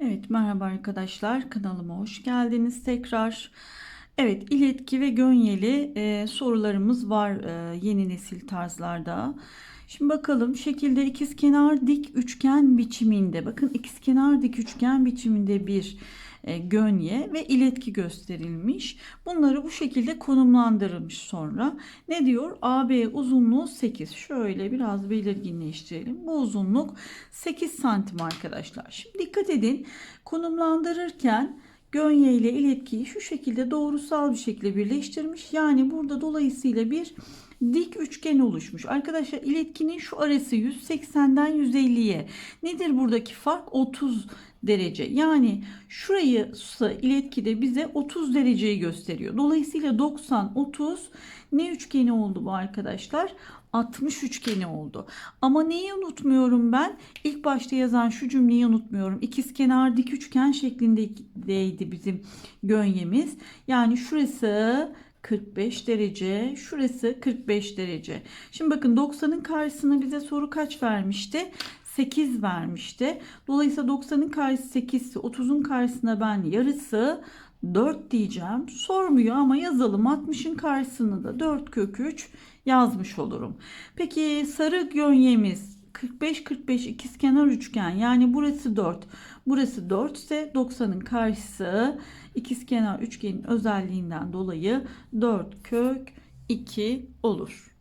Evet merhaba arkadaşlar kanalıma hoş geldiniz tekrar. Evet iletki ve gönyeli e, sorularımız var e, yeni nesil tarzlarda. Şimdi bakalım şekilde ikizkenar dik üçgen biçiminde bakın ikizkenar dik üçgen biçiminde bir gönye ve iletki gösterilmiş. Bunları bu şekilde konumlandırılmış sonra. Ne diyor? AB uzunluğu 8. Şöyle biraz belirginleştirelim. Bu uzunluk 8 santim arkadaşlar. Şimdi dikkat edin. Konumlandırırken gönye ile iletkiyi şu şekilde doğrusal bir şekilde birleştirmiş. Yani burada dolayısıyla bir dik üçgen oluşmuş. Arkadaşlar iletkinin şu arası 180'den 150'ye. Nedir buradaki fark? 30 derece. Yani şurayı iletkide bize 30 dereceyi gösteriyor. Dolayısıyla 90 30 ne üçgeni oldu bu arkadaşlar? 60 üçgeni oldu. Ama neyi unutmuyorum ben? İlk başta yazan şu cümleyi unutmuyorum. İkizkenar dik üçgen şeklindeydi bizim gönyemiz. Yani şurası 45 derece, şurası 45 derece. Şimdi bakın 90'ın karşısına bize soru kaç vermişti? 8 vermişti. Dolayısıyla 90'ın karşısı 8 ise 30'un karşısına ben yarısı 4 diyeceğim. Sormuyor ama yazalım 60'ın karşısını da 4 kök 3 yazmış olurum. Peki sarı gönyemiz 45-45 ikizkenar üçgen yani burası 4 burası 4 ise 90'ın karşısı ikizkenar üçgenin özelliğinden dolayı 4 kök 2 olur.